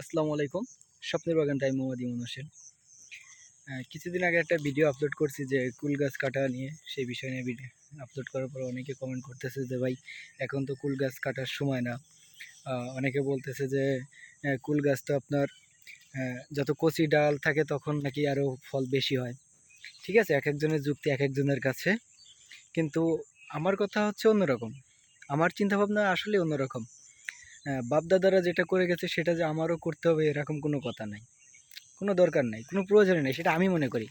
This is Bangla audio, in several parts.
আসসালামু আলাইকুম। স্বপ্নের বাগান তাই মোহাম্মদ ইমন হোসেন। কিছুদিন আগে একটা ভিডিও আপলোড করছি যে কুল গাছ কাটা নিয়ে সেই বিষয় নিয়ে ভিডিও আপলোড করার পর অনেকে কমেন্ট করতেছে যে ভাই এখন তো কুল গাছ কাটার সময় না। অনেকে বলতেছে যে কুল গাছ তো আপনার যত কচি ডাল থাকে তখন নাকি আরও ফল বেশি হয়। ঠিক আছে এক একজনের যুক্তি এক একজনের কাছে। কিন্তু আমার কথা হচ্ছে অন্যরকম। আমার চিন্তাভাবনা আসলে অন্যরকম। হ্যাঁ, বাপদাদারা যেটা করে গেছে সেটা যে আমারও করতে হবে এরকম কোনো কথা নাই। কোনো দরকার নাই, কোনো প্রয়োজন নেই, সেটা আমি মনে করি।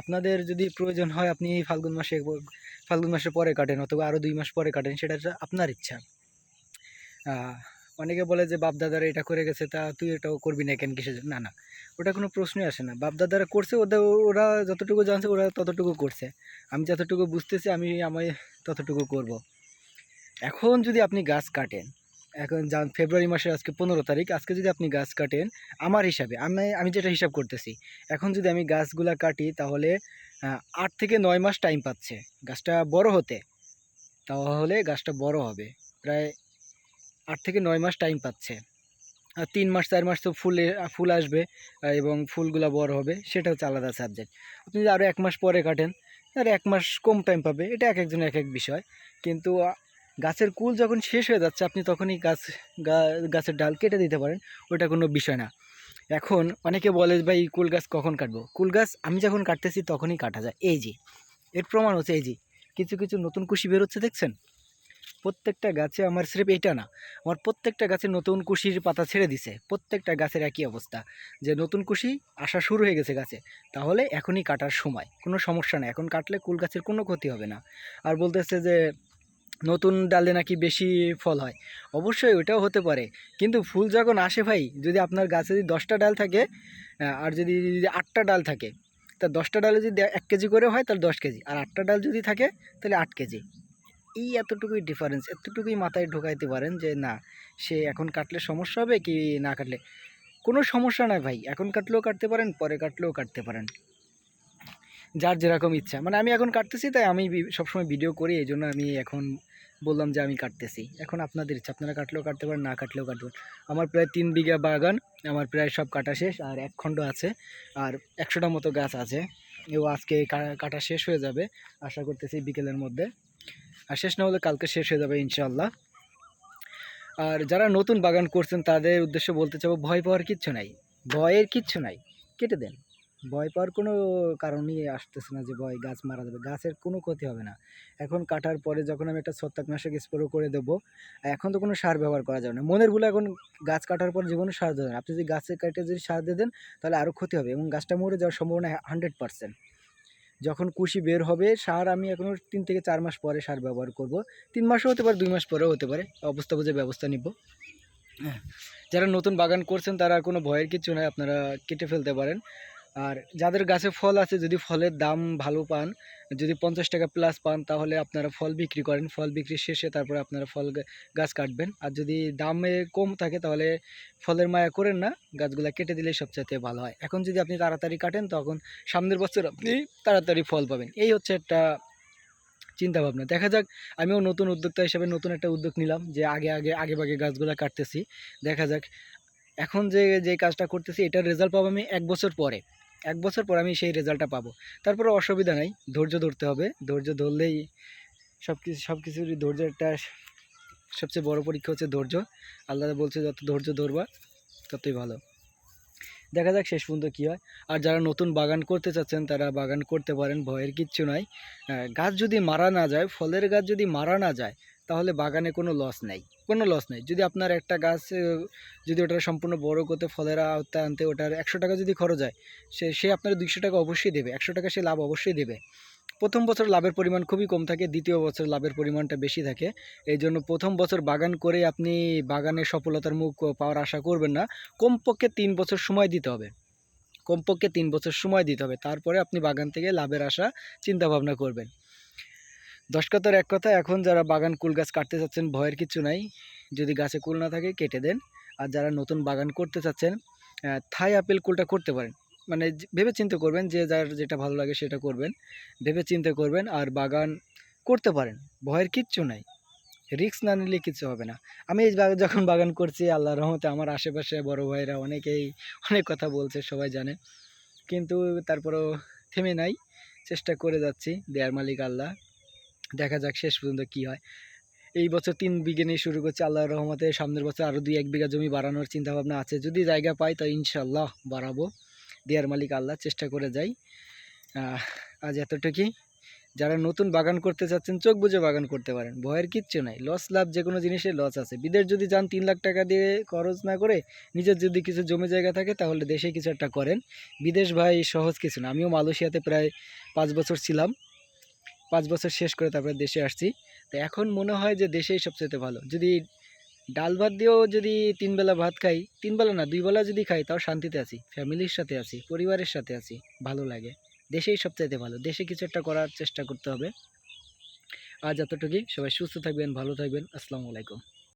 আপনাদের যদি প্রয়োজন হয় আপনি এই ফাল্গুন মাসে ফাল্গুন মাসে পরে কাটেন অথবা আরও দুই মাস পরে কাটেন, সেটা আপনার ইচ্ছা। অনেকে বলে যে বাপদাদারা এটা করে গেছে, তা তুই এটাও করবি না কেন কিসের না না, ওটা কোনো প্রশ্নই আসে না। বাপদাদারা করছে, ওদের, ওরা যতটুকু জানছে ওরা ততটুকু করছে। আমি যতটুকু বুঝতেছি আমি আমি ততটুকু করব। এখন যদি আপনি গাছ কাটেন এখন যান ফেব্রুয়ারি মাসের আজকে পনেরো তারিখ, আজকে যদি আপনি গাছ কাটেন, আমার হিসাবে, আমি আমি যেটা হিসাব করতেছি, এখন যদি আমি গাছগুলা কাটি, তাহলে আট থেকে নয় মাস টাইম পাচ্ছে। গাছটা বড় হতে, তাহলে গাছটা বড় হবে। প্রায় আট থেকে নয় মাস টাইম পাচ্ছে। আর তিন মাস, চার মাস তো ফুলে, ফুল আসবে, এবং ফুলগুলা বড় হবে, সেটা হচ্ছে আলাদা সাবজেক্ট আপনি যদি আরও এক মাস পরে কাটেন আর এক মাস কম টাইম পাবে, এটা এক একজন এক এক বিষয়। কিন্তু গাছের কুল যখন শেষ হয়ে যাচ্ছে, আপনি তখনই গাছ গাছের ডাল কেটে দিতে পারেন, ওটা কোনো বিষয় না। এখন অনেকে বলে, ভাই, কুল গাছ কখন কাটবো? কুল গাছ আমি যখন কাটতেছি, তখনই কাটা যায়। এই যে, এর প্রমাণ হচ্ছে এই যে, কিছু কিছু নতুন কুশি বেরোচ্ছে দেখছেন? প্রত্যেকটা গাছে আমার স্রেফ এইটা না, আমার প্রত্যেকটা গাছে নতুন কুশির পাতা ছেড়ে দিছে। প্রত্যেকটা গাছের একই অবস্থা, যে নতুন কুশি আসা শুরু হয়ে গেছে গাছে, তাহলে এখনই কাটার সময়, কোনো সমস্যা নেই। এখন কাটলে কুল গাছের কোনো ক্ষতি হবে না। আর বলতেছে যে নতুন ডালে নাকি বেশি ফল হয়? অবশ্যই ওটাও হতে পারে। কিন্তু ফুল যখন আসে ভাই, যদি আপনার গাছে যদি দশটা ডাল থাকে আর যদি আটটা ডাল থাকে, তা দশটা ডালে যদি এক কেজি করে হয়, তাহলে দশ কেজি। আর আটটা ডাল যদি থাকে, তাহলে আট কেজি। এই এতটুকুই ডিফারেন্স এতটুকুই মাথায় ঢোকাইতে পারেন যে, না, সে এখন কাটলে সমস্যা হবে কি না কাটলে? কোনো সমস্যা নয় ভাই। এখন কাটলেও কাটতে পারেন, পরে কাটলেও কাটতে পারেন। যার যেরকম ইচ্ছা। মানে আমি এখন কাটতেছি, তাই আমি সবসময় ভিডিও করি এই জন্য আমি এখন বললাম যে আমি কাটতেছি। এখন আপনাদের ইচ্ছা, আপনারা কাটলেও কাটতে পারেন, না কাটলেও কাটতে পারেন। আমার প্রায় তিন বিঘা বাগান, আমার প্রায় সব কাটা শেষ, আর এক খণ্ড আছে, আর একশোটা মতো গাছ আছে। এও আজকে কাটা শেষ হয়ে যাবে, আশা করতেছি বিকেলের মধ্যে। আর শেষ না হলে কালকে শেষ হয়ে যাবে ইনশাল্লাহ আর যারা নতুন বাগান করছেন, তাদের উদ্দেশ্যে বলতে চাবো, ভয় পাওয়ার কিচ্ছু নাই। ভয়ের কিচ্ছু নাই। কেটে দেন। ভয় পাওয়ার কোনো কারণই আসতেছে না যে ভয়, গাছ মারা যাবে। গাছের কোনো ক্ষতি হবে না। এখন কাটার পরে যখন আমি একটা ছত্রাকনাশক স্প্রে করে দেবো, এখন তো কোনো সার ব্যবহার করা যাবে না। মনের ভুলে এখন গাছ কাটার পর জীবনে সার দেবেন আপনি যদি গাছে কাটে যদি সার দিয়ে দেন, তাহলে আরও ক্ষতি হবে এবং গাছটা মরে যাওয়ার সম্ভাবনা হান্ড্রেড পার্সেন্ট যখন কুশি বের হবে, সার আমি এখনও তিন থেকে চার মাস পরে সার ব্যবহার করব। তিন মাসও হতে পারে, দুই মাস পরেও হতে পারে। অবস্থা বুঝে ব্যবস্থা নিব। হ্যাঁ যারা নতুন বাগান করছেন, তারা কোনো ভয়ের কিছু নয় আপনারা কেটে ফেলতে পারেন। আর যাদের গাছে ফল আছে, যদি ফলের দাম ভালো পান, যদি পঞ্চাশ টাকা প্লাস পান, তাহলে আপনারা ফল বিক্রি করেন। ফল বিক্রি শেষে তারপরে আপনারা ফল গাছ কাটবেন। আর যদি দামে কম থাকে, তাহলে ফলের মায়া করেন না। গাছগুলা কেটে দিলেই সবচাইতে ভালো হয়। এখন যদি আপনি তাড়াতাড়ি কাটেন, তখন সামনের বছর আপনি তাড়াতাড়ি ফল পাবেন। এই হচ্ছে একটা চিন্তা ভাবনা দেখা যাক, আমিও নতুন উদ্যোক্তা হিসেবে নতুন একটা উদ্যোগ নিলাম, যে আগে আগে আগে ভাগে গাছগুলা কাটতেছি। দেখা যাক, এখন যে যে কাজটা করতেছি, এটার রেজাল্ট পাবো আমি এক বছর পরে। এক বছর পর আমি সেই রেজাল্টটা পাবো। তারপরে অসুবিধা নাই, ধৈর্য ধরতে হবে। ধৈর্য ধরলেই সব কিছু সব কিছুরই ধৈর্য একটা সবচেয়ে বড় পরীক্ষা হচ্ছে ধৈর্য। আল্লাহ বলছে, যত ধৈর্য ধরবা, ততই ভালো। দেখা যাক শেষ পর্যন্ত কী হয়। আর যারা নতুন বাগান করতে চাচ্ছেন, তারা বাগান করতে পারেন, ভয়ের কিচ্ছু নাই। গাছ যদি মারা না যায়, ফলের গাছ যদি মারা না যায় তাহলে বাগানে কোনো লস নেই। কোনো লস নেই। যদি আপনার একটা গাছ যদি ওটা সম্পূর্ণ বড় করতে ফলের আওতায় আনতে ওটার একশো টাকা যদি খরচ হয়, সে সে আপনার দুইশো টাকা অবশ্যই দেবে। একশো টাকা সে লাভ অবশ্যই দেবে। প্রথম বছর লাভের পরিমাণ খুবই কম থাকে, দ্বিতীয় বছর লাভের পরিমাণটা বেশি থাকে। এই জন্য প্রথম বছর বাগান করে আপনি বাগানের সফলতার মুখ পাওয়ার আশা করবেন না। কমপক্ষে তিন বছর সময় দিতে হবে। কমপক্ষে তিন বছর সময় দিতে হবে। তারপরে আপনি বাগান থেকে লাভের আশা চিন্তা ভাবনা করবেন। দশ কথার এক কথা, এখন যারা বাগান কুল গাছ কাটতে চাচ্ছেন, ভয়ের কিছু নাই। যদি গাছে কুল না থাকে, কেটে দেন। আর যারা নতুন বাগান করতে চাচ্ছেন থাই আপেল কুলটা করতে পারেন। মানে ভেবে চিন্তা করবেন যে, যার যেটা ভালো লাগে সেটা করবেন। ভেবে চিন্তা করবেন আর বাগান করতে পারেন। ভয়ের কিচ্ছু নাই। রিক্স না নিলে কিছু হবে না। আমি এই যখন বাগান করছি আল্লাহর রহমতে আমার আশেপাশে বড় ভাইরা অনেকেই অনেক কথা বলছে, সবাই জানে। কিন্তু তারপরও থেমে নাই। চেষ্টা করে যাচ্ছি, দেয়ার মালিক আল্লাহ। দেখা যাক শেষ পর্যন্ত কি হয়। এই বছর তিন বিঘে নিয়ে শুরু করছি আল্লাহর রহমতে, সামনের বছর আরও দুই এক বিঘা জমি বাড়ানোর চিন্তাভাবনা আছে। যদি জায়গা পাই তো ইনশাল্লাহ বাড়াবো। দেয়ার মালিক আল্লাহ, চেষ্টা করে যাই। আজ এতটুকুই। যারা নতুন বাগান করতে চাচ্ছেন, চোখ বুঝে বাগান করতে পারেন। ভয়ের কিচ্ছু নাই। লস লাভ যে কোনো জিনিসে লস আছে। বিদেশ যদি যান, তিন লাখ টাকা দিয়ে খরচ না করে নিজের যদি কিছু জমি জায়গা থাকে, তাহলে দেশে কিছু একটা করেন। বিদেশ ভাই, সহজ কিছু না। আমিও মালয়েশিয়াতে প্রায় পাঁচ বছর ছিলাম। পাঁচ বছর শেষ করে তারপরে দেশে আসছি। তো এখন মনে হয় যে দেশেই সবচেয়ে ভালো। যদি ডাল ভাত দিয়েও যদি তিন বেলা ভাত খাই, তিন বেলা না, দুই বেলা যদি খাই, তাও শান্তিতে আছি। ফ্যামিলির সাথে আছি, পরিবারের সাথে আছি, ভালো লাগে। দেশেই সবচাইতে ভালো। দেশে কিছু একটা করার চেষ্টা করতে হবে। আজ এতটুকুই। সবাই সুস্থ থাকবেন, ভালো থাকবেন। আসসালামু আলাইকুম।